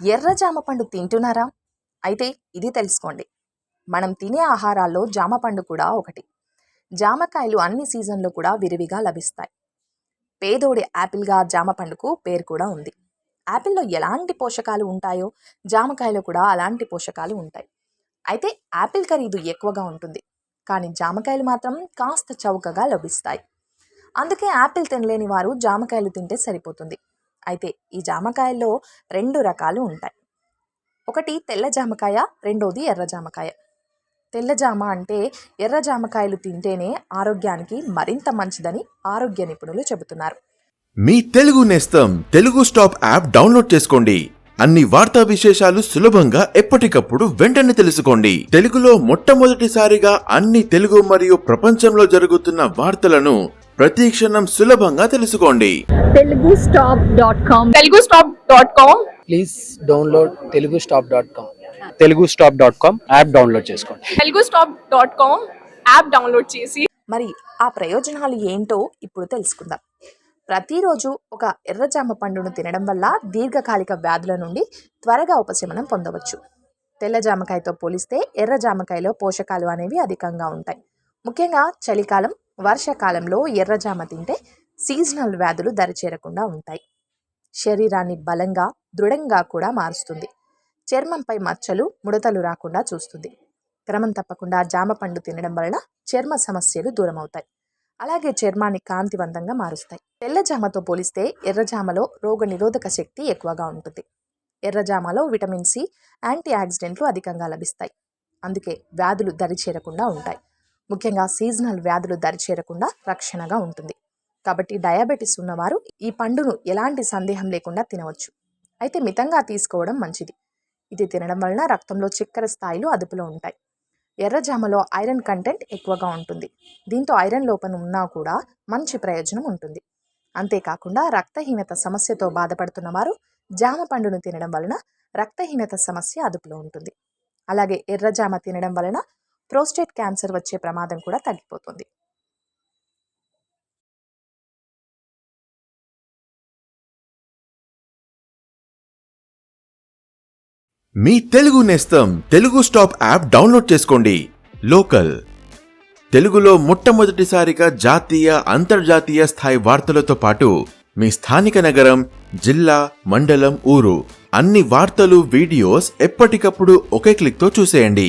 ఎర్ర జామ పండు తింటున్నారా? అయితే ఇది తెలుసుకోండి. మనం తినే ఆహారాల్లో జామ పండు కూడా ఒకటి. జామకాయలు అన్ని సీజన్లో కూడా విరివిగా లభిస్తాయి. పేదోడి యాపిల్గా జామ పండుకు పేరు కూడా ఉంది. యాపిల్లో ఎలాంటి పోషకాలు ఉంటాయో జామకాయలో కూడా అలాంటి పోషకాలు ఉంటాయి. అయితే యాపిల్ ఖరీదు ఎక్కువగా ఉంటుంది. కానీ జామకాయలు మాత్రం కాస్త చౌకగా లభిస్తాయి. అందుకే యాపిల్ తినలేని వారు జామకాయలు తింటే సరిపోతుంది. అయితే ఈ జామకాయల్లో రెండు రకాలు ఉంటాయి. ఒకటి తెల్ల జామకాయ రెండోది ఎర్ర జామకాయ. తెల్ల జామ అంటే ఎర్ర జామకాయలు తింటేనే ఆరోగ్యానికి మరింత మంచిదని ఆరోగ్య నిపుణులు చెబుతున్నారు. మీ తెలుగు నేస్తం తెలుగు స్టాప్ యాప్ డౌన్లోడ్ చేసుకోండి. అన్ని వార్తా విశేషాలు సులభంగా ఎప్పటికప్పుడు వెంటనే తెలుసుకోండి. తెలుగులో మొట్టమొదటిసారిగా అన్ని తెలుగు మరియు ప్రపంచంలో జరుగుతున్న వార్తలను ప్రతి క్షణం సులభంగా తెలుసుకోండి. Telugu stop dot com. Telugu stop dot com. Please download Telugu stop dot com. Telugu stop dot com app download చేసుకోండి. Telugu stop dot com app download చేసి. మరి ఆ ప్రయోజనాలు ఏంటో ఇప్పుడు తెలుసుకుందాం. ప్రతిరోజు ఒక ఎర్రజామ పండును తినడం వల్ల దీర్ఘకాలిక వ్యాధుల నుండి త్వరగా ఉపశమనం పొందవచ్చు. తెల్ల జామకాయతో పోలిస్తే ఎర్ర జామకాయలో పోషకాలు అనేవి అధికంగా ఉంటాయి. ముఖ్యంగా చలికాలం వర్షాకాలంలో ఎర్రజామ తింటే సీజనల్ వ్యాధులు దరిచేరకుండా ఉంటాయి. శరీరాన్ని బలంగా దృఢంగా కూడా మారుస్తుంది. చర్మంపై మచ్చలు ముడతలు రాకుండా చూస్తుంది. క్రమం తప్పకుండా జామ పండు తినడం వలన చర్మ సమస్యలు దూరమవుతాయి. అలాగే చర్మాన్ని కాంతివంతంగా మారుస్తాయి. తెల్లజామతో పోలిస్తే ఎర్రజామలో రోగ నిరోధక శక్తి ఎక్కువగా ఉంటుంది. ఎర్రజామలో విటమిన్ సి యాంటీ ఆక్సిడెంట్లు అధికంగా లభిస్తాయి. అందుకే వ్యాధులు దరిచేరకుండా ఉంటాయి. ముఖ్యంగా సీజనల్ వ్యాధులు దరిచేరకుండా రక్షణగా ఉంటుంది. కాబట్టి డయాబెటీస్ ఉన్నవారు ఈ పండును ఎలాంటి సందేహం లేకుండా తినవచ్చు. అయితే మితంగా తీసుకోవడం మంచిది. ఇది తినడం వలన రక్తంలో చక్కెర స్థాయిలు అదుపులో ఉంటాయి. ఎర్రజామలో ఐరన్ కంటెంట్ ఎక్కువగా ఉంటుంది. దీంతో ఐరన్ లోపం ఉన్నా కూడా మంచి ప్రయోజనం ఉంటుంది. అంతేకాకుండా రక్తహీనత సమస్యతో బాధపడుతున్న వారు జామ పండును తినడం వలన రక్తహీనత సమస్య అదుపులో ఉంటుంది. అలాగే ఎర్రజామ తినడం వలన ప్రోస్టేట్ క్యాన్సర్ వచ్చే ప్రమాదం కూడా తగ్గిపోతుంది. మీ తెలుగు నేస్తం తెలుగు స్టాప్ యాప్ డౌన్లోడ్ చేసుకోండి. లోకల్. తెలుగులో మొట్టమొదటిసారిగా జాతీయ అంతర్జాతీయ స్థాయి వార్తలతో పాటు మీ స్థానిక నగరం జిల్లా మండలం ఊరు అన్ని వార్తలు వీడియోస్ ఎప్పటికప్పుడు ఒకే క్లిక్తో చూసేయండి.